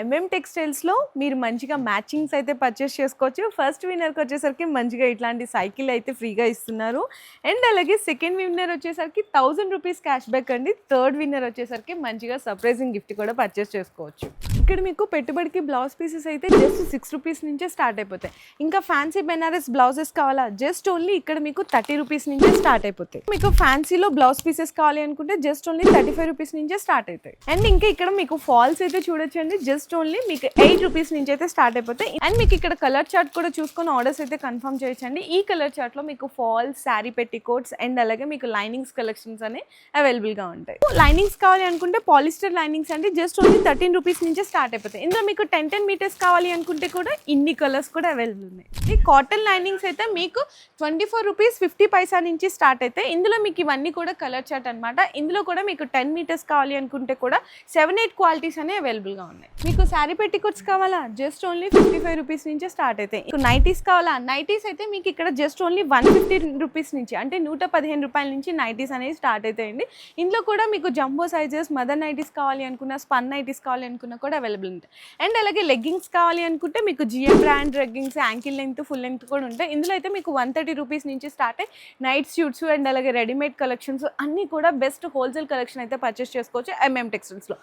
MM టెక్స్టైల్స్లో మీరు మంచిగా matchings అయితే పర్చేస్ చేసుకోవచ్చు. ఫస్ట్ విన్నర్కి వచ్చేసరికి మంచిగా ఇట్లాంటి సైకిల్ అయితే ఫ్రీగా ఇస్తున్నారు. అండ్ అలాగే సెకండ్ విన్నర్ వచ్చేసరికి థౌజండ్ రూపీస్ క్యాష్ బ్యాక్ అండి. థర్డ్ విన్నర్ వచ్చేసరికి మంచిగా సర్ప్రైజింగ్ గిఫ్ట్ కూడా పర్చేస్ చేసుకోవచ్చు. ఇక్కడ మీకు పెట్టుబడికి బ్లౌజ్ పీసెస్ అయితే జస్ట్ సిక్స్ రూపీస్ నుంచే స్టార్ట్ అయిపోతాయి. ఇంకా ఫ్యాన్సీ బెనారస్ బ్లౌజెస్ కావాలా? జస్ట్ ఓన్లీ ఇక్కడ మీకు థర్టీ రూపీస్ నుంచే స్టార్ట్ అయిపోతాయి. మీకు ఫ్యాన్సీలో బ్లౌజ్ పీసెస్ కావాలి అనుకుంటే just only thirty five rupees నుంచే స్టార్ట్ అవుతాయి. అండ్ ఇంకా ఇక్కడ మీకు ఫాల్స్ అయితే చూడొచ్చండి. జస్ట్ ఓన్లీ మీకు ఎయిట్ రూపీస్ నుంచి అయితే స్టార్ట్ అయిపోతాయి. అండ్ మీకు ఇక్కడ కలర్ చార్ట్ కూడా చూసుకొని ఆర్డర్స్ అయితే కన్ఫర్మ్ చేయొచ్చండి. ఈ కలర్ చార్ట్లో మీకు ఫాల్స్ శారీ పెట్టి కోట్స్ అండ్ అలాగే మీకు లైనింగ్స్ కలెక్షన్స్ అనేవి అవైలబుల్గా ఉంటాయి. లైనింగ్స్ కావాలి అనుకుంటే పాలిస్టర్ లైనింగ్స్ అంటే జస్ట్ ఓన్లీ థర్టీన్ రూపీస్ నుంచే స్టార్ట్ అయిపోతాయి. ఇందులో మీకు టెన్ టెన్ మీటర్స్ కావాలి అనుకుంటే కూడా ఇన్ని కలర్స్ కూడా అవైలబుల్ ఉన్నాయి. ఈ కాటన్ లైనింగ్స్ అయితే మీకు twenty four rupees fifty paisa నుంచి స్టార్ట్ అయితే ఇందులో మీకు ఇవన్నీ కూడా కలర్ చార్ట్ అనమాట ఇందులో కూడా మీకు టెన్ మీటర్స్ కావాలి అనుకుంటే కూడా సెవెన్ ఎయిట్ క్వాలిటీస్ అనేవి అవైలబుల్గా ఉన్నాయి. మీకు శారీ పెట్టికోట్స్ కావాలా? Just only fifty five rupees నుంచే స్టార్ట్ అవుతాయి మీకు నైటీస్ కావాలా? నైటీస్ అయితే మీకు ఇక్కడ just only one fifty rupees నుంచి అంటే నూట పదిహేను రూపాయల నుంచి నైటీస్ అనేవి స్టార్ట్ అవుతాయండి ఇందులో కూడా మీకు జంబో సైజెస్ మదర్ నైటీస్ కావాలి అనుకున్న స్పన్ నైటీస్ కావాలి అనుకున్న కూడా అవైలబుల్ ఉంటాయి. అండ్ అలాగే లెగ్గింగ్స్ కావాలి అనుకుంటే మీకు GM brand leggings ankle length full length కూడా ఉంటాయి. ఇందులో అయితే మీకు వన్ థర్టీ రూపీస్ నుంచి స్టార్ట్ అయ్యి నైట్ షూట్స్ అండ్ అలాగే రెడీమేడ్ కలెక్షన్స్ అన్నీ కూడా బెస్ట్ హోల్సేల్ కలెక్షన్ అయితే పర్చేస్ చేసుకోవచ్చు ఎంఎం టెక్స్టైల్స్లో.